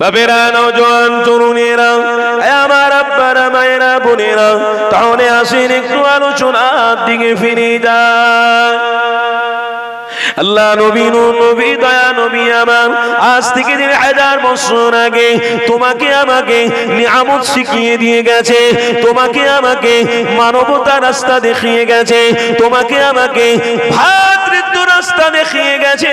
নৌজওয়ান তরুণেরা আমার আব্বারা মায়েরা, বোনেরা, তাহলে আসেন একটু আলোচনার দিকে ফিরে আল্লাহ নবী নবী দয়া, নবী আমার, আজ থেকে দেড় হাজার বছর আগে তোমাকে আমাকে নিয়ামত শিখিয়ে দিয়ে গেছে, তোমাকে আমাকে মানবতা রাস্তা দেখিয়ে গেছে, তোমাকে আমাকে ভাতৃত্ব রাস্তা দেখিয়ে গেছে।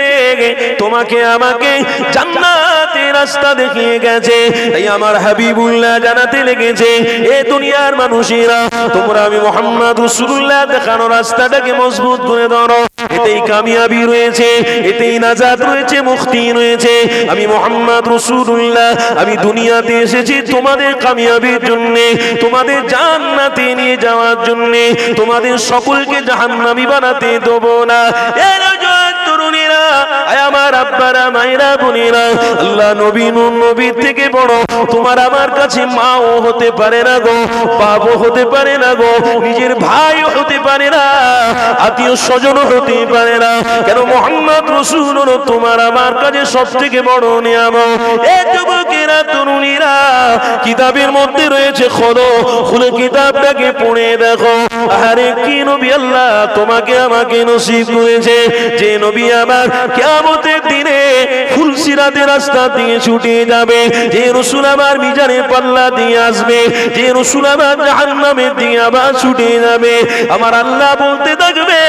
তোমাকে আমাকে জান্নাতের রাস্তা দেখিয়ে গেছে। তাই আমার হাবিবুল্লাহ জানাতে লেগেছে, এ দুনিয়ার মানুষেরা, তোমরা আমি মোহাম্মদ রসুল্লাহ দেখানো রাস্তাটাকে মজবুত করে ধরো। এতেই কামিয়াবি রয়েছে, এতেই নাজাত রয়েছে মুক্তি রয়েছে। আমি মোহাম্মদ রসুল্লাহ আমি দুনিয়াতে এসেছি তোমাদের কামিয়াবির জন্য, তোমাদের জান্নাতে নিয়ে যাওয়ার জন্য, তোমাদের সকলকে জাহান্নামি বানাতে দেবো না। এর আল্লাহ নবী নুন নবীর থেকে বড়। তোমার আমার কাছে মাও হতে পারে না গো বাবু হতে পারে না গো, নিজের হতে পারে না, আত্মীয় স্বজনও হতে পারে না। কেন মোহাম্মদ রসুল তোমার আমার কাছে সব থেকে বড় নিয়াম এ যুবকেরা তরুণীরা কিতাবের মধ্যে রয়েছে খোলো খুলে কিতাবটাকে পড়ে দেখো। আরে কি নবী আল্লাহ তোমাকে আমাকে নসিব করেছে যে নবী আমার কেমতের দিনে ফুলসিরাতে রাস্তা দিয়ে ছুটে যাবে, যে রসুল আমার মিজানের পাল্লা দিয়ে আসবে, যে রসুল আমার জাহান্নামের দিয়ে আবার ছুটে যাবে। আমার আল্লাহ বলতে থাকবে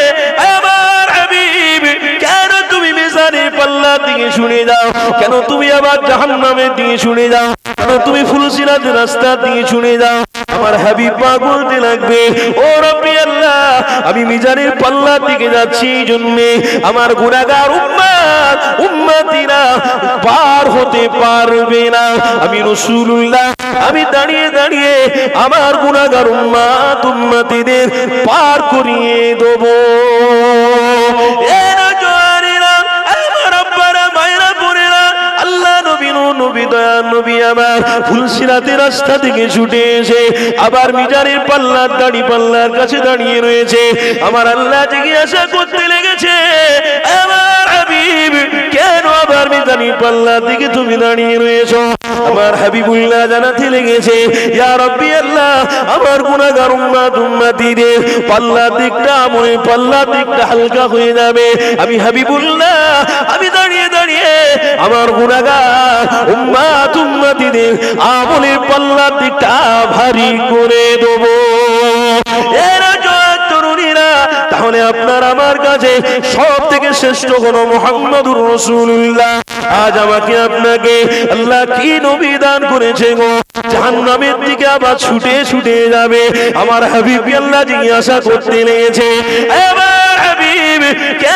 আমার হাবিব, কেন তুমি মিজানের পাল্লা দিয়ে শুনে যাও? কেন তুমি আবার জাহান্নামের দিয়ে শুনে যাও? কেন তুমি ফুলসিরাতে রাস্তা দিয়ে শুনে যাও, আমার হাবিব পাক বলতে লাগবে। ও রব্বি আল্লাহ, আমি মিজানের পাল্লা দিকে যাচ্ছি জন্যে। আমার গুনাহগার উম্মাত উম্মাতিরা পার হতে পারবে না। আমি রাসূলুল্লাহ, আমি দাঁড়িয়ে দাঁড়িয়ে আমার গুনাহগার উম্মাত উম্মাতিদের পার করিয়ে দেবো। এরা ফুলসিরাতে রাস্তা থেকে ছুটে এসে আবার মিজানের পাল্লার দাড়ি পাল্লার কাছে দাঁড়িয়ে রয়েছে। আমার আল্লাহ জিজ্ঞাসা করতে লেগেছে আমার কেন আবার মিটারি পাল্লার দিকে তুমি দাঁড়িয়ে রয়েছো? আমার হাবিবুল্লাহ জানাতে লেগেছে ইয়া রব্বি আল্লাহ, আমার গুনাহগার উম্মাত উম্মাতিদের পাল্লা দিকটা আমি পাল্লা দিকটা হালকা হয়ে যাবে। আমি হাবিবুল্লাহ, আমি দাঁড়িয়ে দাঁড়িয়ে আমার গুনাহগার উম্মাত উম্মাতিদের আমলের পাল্লা দিকটা ভারী করে দেবো। আপনার আমার কাছে সব থেকে শ্রেষ্ঠ হলো মোহাম্মদুর রসুল্লাহ আজ আমাকে আপনাকে আল্লাহ কি নবী দান করেছে গো? জাহান্নামের দিকে আবার ছুটে ছুটে যাবে। আমার হাবিব আল্লাহ জিজ্ঞাসা করতে লেগেছে, এবার হাবিব কেন আপনি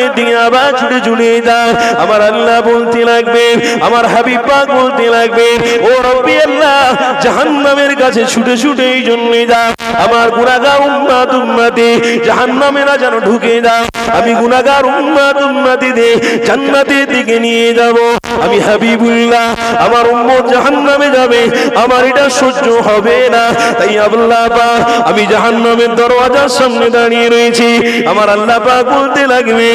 জাহান্নামের দিকে আবার ছুটে ছুটে যায় আমার আল্লাহ বলতে লাগবে, আমার হাবিব পাক বলতে লাগবে, ও রব্বি আল্লাহ, জাহান্নামের কাছে ছুটে ছুটে এই জন্যে যা আমার গুনাহগার উম্মাত উম্মতি জাহান্নামেরা যেন ঢুকে দাও আমি গুনাহগার উম্মাত দে, জান্নাতের দিকে নিয়ে যাব। আমি হাবিবুল্লাহ আমার উম্মত জাহান্নামে যাবে আমার এটা সহ্য হবে না। তাই আল্লাহ পাক আমি জাহান্নামের দরওয়াজার সামনে দাঁড়িয়ে রয়েছি। আমার আল্লাহ পাক বলতে লাগবে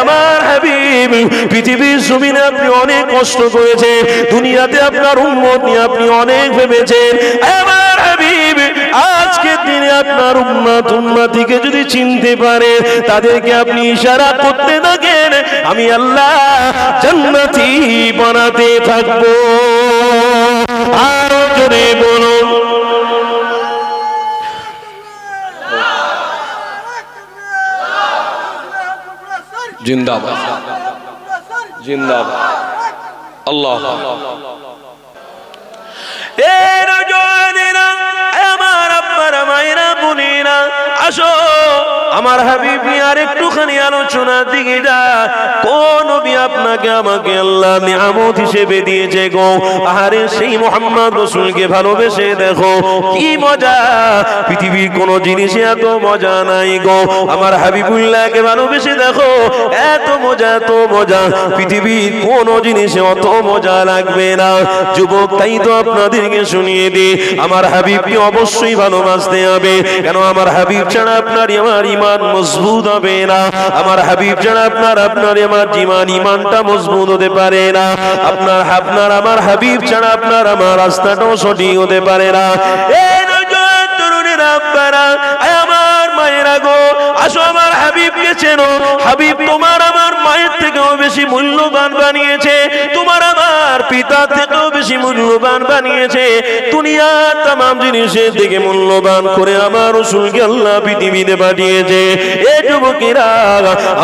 আমার হাবিব পৃথিবীর জমিনে আপনি অনেক কষ্ট করেছে দুনিয়াতে আপনার উম্মত নিয়ে আপনি অনেক ভেবেছেন। আমার হাবিব আজকের দিনে আপনার উম্মাত উম্মাতিকে যদি চিনতে পারে তাদেরকে আপনি ইশারা করতে থাকেন আমি আল্লাহ জান্নাতি বানাতে থাকব। আরও জোরে বলুন। জিন্দাবাদ। জিন্দাবাদ। আল্লাহ। এর আসো। আমার হাবিব আর একটুখানি আলোচনার দিকে যা কোন নবী আপনাকে আমাকে আল্লাহ নিয়ামত হিসেবে দিয়েছে গো? আহারে সেই মোহাম্মদ রসুলকে ভালোবেসে দেখো। কি মজা। পৃথিবীর কোন জিনিসে এত মজা নাই গো। আমার হাবিবুল্লাহকে ভালোবেসে দেখো। এত মজা এত মজা। পৃথিবীর কোন জিনিসে অত মজা লাগবে না। যুবক, তাই তো আপনাদেরকে শুনিয়ে দিই। আমার হাবিবকে অবশ্যই ভালোবাসতে হবে। কেন আমার হাবিব ছাড়া আপনার আমার ইমান মজবুত হবে না। আমার হাবিব আপনার আপনার আমার ইমানটা মজবুত হতে পারে না। আপনার আপনার আমার হাবিব আপনার আমার রাস্তাটাও সঠিক হতে পারে না। আমার মায়েরা গো, আসো আমার চেনো। হাবিব তোমার আমার মায়ের থেকেও বেশি মূল্যবান বানিয়েছে। তোমার আমার পিতা থেকেও বেশি মূল্যবান বানিয়েছে। দুনিয়ার তাম জিনিসের দিকে মূল্যবান করে আমার রসুলকে আল্লাহ পৃথিবীতে পাঠিয়েছে। এ যুবকেরা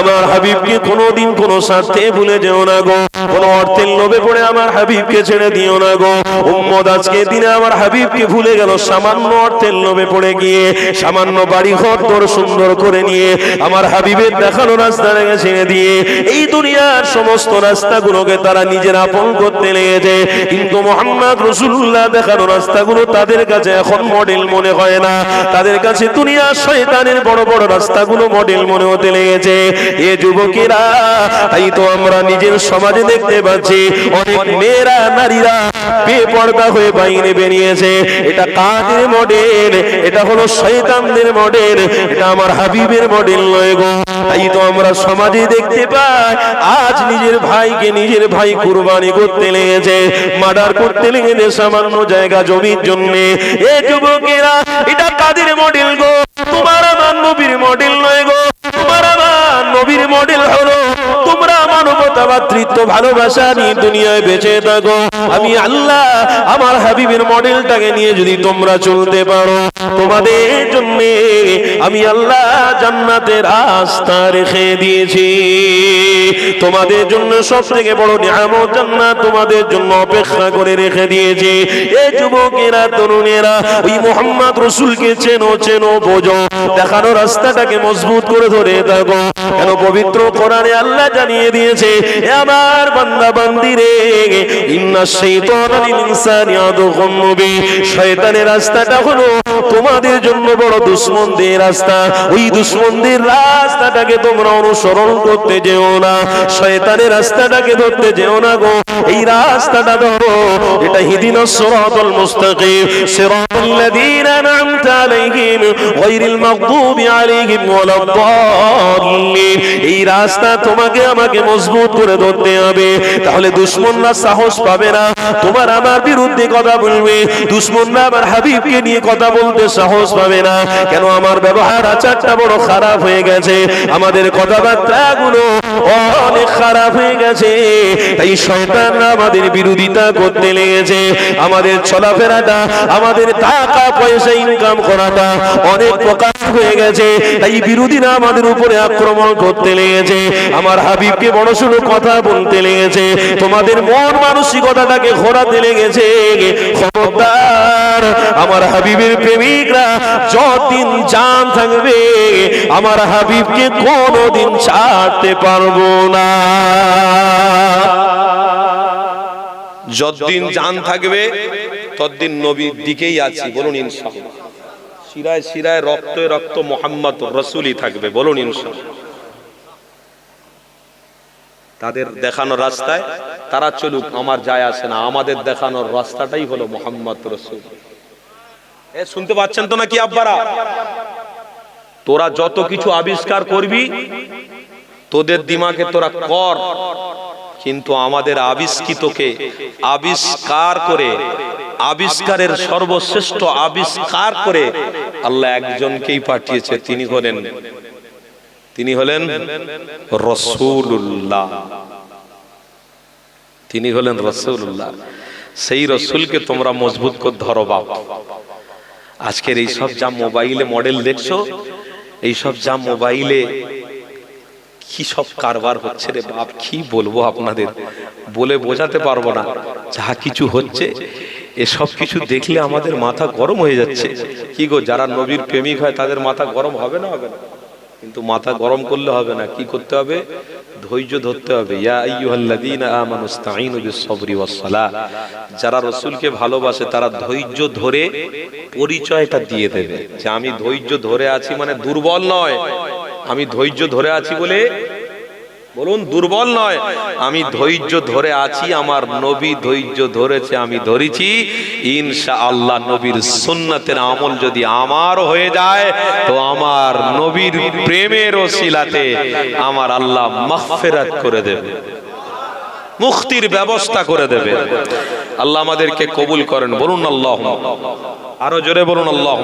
আমার হাবিবকে কোনোদিন কোনো স্বার্থে ভুলে যেও না গো। কোনো অর্থের লোভে পড়ে আমার হাবিবকে ছেড়ে দিও না গো। উম্মদ আজকে দিনে আমার হাবিবকে ভুলে গেল, সামান্য অর্থের লোভে পড়ে গিয়ে, সামান্য বাড়ি ঘর সুন্দর করে নিয়ে, আমার হাবিবের দেখানো রাস্তা রেখে ছেড়ে দিয়ে, এই দুনিয়ার সমস্ত রাস্তাগুলোকে তারা নিজের আপন করতে লেগেছে। কিন্তু মোহাম্মদ রসুল্লাহ দেখানো রাস্তাগুলো তাদের কাছে এখন মডেল মনে হয় না। তাদের কাছে দুনিয়ার শয়তানের বড় বড় রাস্তাগুলো মডেল মনে হতে লেগেছে। এ যুবকেরা, তাই তো আমরা নিজের সমাজে দেখতে পাচ্ছি অনেক মেয়েরা, নারীরা বেপর্দা হয়ে বাইরে বেরিয়েছে। এটা কাদের মডেল এটা হলো শয়তানদের মডেল এটা আমার হাবিবের মডেল নয় গো। তাই তো আমরা সমাজে দেখতে পাই, আজ নিজের ভাইকে নিজের ভাই কুরবানি করতে লেগেছে, মার্ডার করতে লেগেছে সামান্য জায়গা জমির জন্য। এ যুবকেরা ভাতৃত্ব ভালোবাসা নিয়ে দুনিয়ায় বেঁচে থাকো। আমি আল্লাহ আমার হাবিবের মডেলটাকে নিয়ে যদি তোমরা চলতে পারো, তোমাদের জন্য আমি আল্লাহ জান্নাতের আস্থা রেখে দিয়েছি। তোমাদের জন্য সব থেকে বড় নিয়ামত জান্নাত তোমাদের জন্য অপেক্ষা করে রেখে দিয়েছি। এই যুবকেরা, তরুণেরা, ওই মোহাম্মদ রসুলকে চেনো চেনো, বোঝো। দেখানো রাস্তাটাকে মজবুত করে ধরে থাকো কেন পবিত্র কোরআনে আল্লাহ জানিয়ে দিয়েছে আমার বান্দা বান্দিরে ইন্না শাইতানা লিল ইনসানি আদুউম মুবিন। শয়তানের রাস্তাটা হলো তোমাদের জন্য বড় দুশ্মনদের রাস্তা। ওই দুশ্মনদের রাস্তাটাকে তোমরা অনুসরণ করতে যেও না। শয়তানের রাস্তাটাকে ধরতে যেও না গো। এই রাস্তাটা ধরো, এটা হিদিনাস সিরাতাল মুস্তাকিম। সিরাতাল লাযীনা আন'আমতা আলাইহিম গায়রিল মাগদুবি আলাইহিম ওয়ালাদ-দাল্লিন এই রাস্তা তোমাকে আমাকে মজবুত করে ধরতে হবে। তাহলে দুশ্মনরা সাহস পাবে না। তোমার আমার বিরুদ্ধে কথা বলবে। দুশ্মনরা আমার হাবিবকে নিয়ে কথা বলতে সাহস পাবে না। কেন আমার ব্যবহার আচারটা বড় খারাপ হয়ে গেছে। আমাদের কথাবার্তা গুলো অনেক খারাপ হয়ে গেছে। তাই শয়তানরা আমাদের বিরোধিতা করতে লেগেছে। আমাদের চলাফেরাটা, আমাদের টাকা পয়সা ইনকাম করাটা অনেক প্রকাশ হয়ে গেছে। তাই বিরোধীরা আমাদের উপরে আক্রমণ করতে লেগেছে। আমার হাবিবকে বড় শুরু কথা বলতে লেগেছে। তোমাদের মন মানসিকতাটাকে ঘোরাতে লেগেছে। খবরদার, আমার হাবিবের প্রেমিকরা যতদিন জান থাকবে, আমার হাবিবকে কোনোদিন ছাড়তে পারব না। যতদিন জান থাকবে, ততদিন নবীর দিকেই আছি, বলুন শিরায় শিরায় রক্তে মোহাম্মদ রসুলই থাকবে, বলুন তাদের দেখানো রাস্তায় তারা চলুক, আমার যায় আসে না, আমাদের দেখানোর রাস্তাটাই হলো মোহাম্মদ রসুল। এ, শুনতে পাচ্ছেন তো নাকি আব্বারা? তোরা যত কিছু আবিষ্কার করবি তোদের দিমাকে তোরা কর। কিন্তু আমাদের আবিষ্কৃতকে আবিষ্কার করে, আবিষ্কারের সর্বশ্রেষ্ঠ আবিষ্কার করে আল্লাহ একজনকেই পাঠিয়েছে, তিনি হলেন তিনি হলেন রসুল্লাহ তিনি হলেন রসুল্লাহ সেই রসুলকে তোমরা মজবুত করে ধরো বাপ। আজকের এইসব যা মোবাইলে মডেল দেখছ এইসব যা মোবাইলে কি সব কারবার হচ্ছে রে বাপ? কি বলব আপনাদের? বলে বোঝাতে পারব না। যা কিছু হচ্ছে এসব কিছু দেখলে আমাদের মাথা গরম হয়ে যাচ্ছে। কি গো, যারা নবীর প্রেমিক হয়, তাদের মাথা গরম হবে না হবে না? কিন্তু মাথা গরম করলে হবে না। কি করতে হবে? ধৈর্য ধরতে হবে। যারা রাসূলকে ভালোবাসে, তারা ধৈর্য ধরে পরিচয়টা দিয়ে দেবে। যে আমি ধৈর্য ধরে আছি মানে দুর্বল নয়। আমি ধৈর্য ধরে আছি বলে বলুন, দুর্বল নয়। আমি ধৈর্য ধরে আছি, আমার নবী ধৈর্য ধরেছে, আমি ধরেছি। ইনশা আল্লাহ নবীর সুন্নতের আমল যদি আমার হয়ে যায়, তো আমার নবীর প্রেমের ওসিলাতে আমার আল্লাহ মাগফিরাত করে দেবে। মুক্তির ব্যবস্থা করে দেবে। আল্লাহ আমাদেরকে কবুল করেন। বলুন আল্লাহ আরও জোরে বলুন আল্লাহ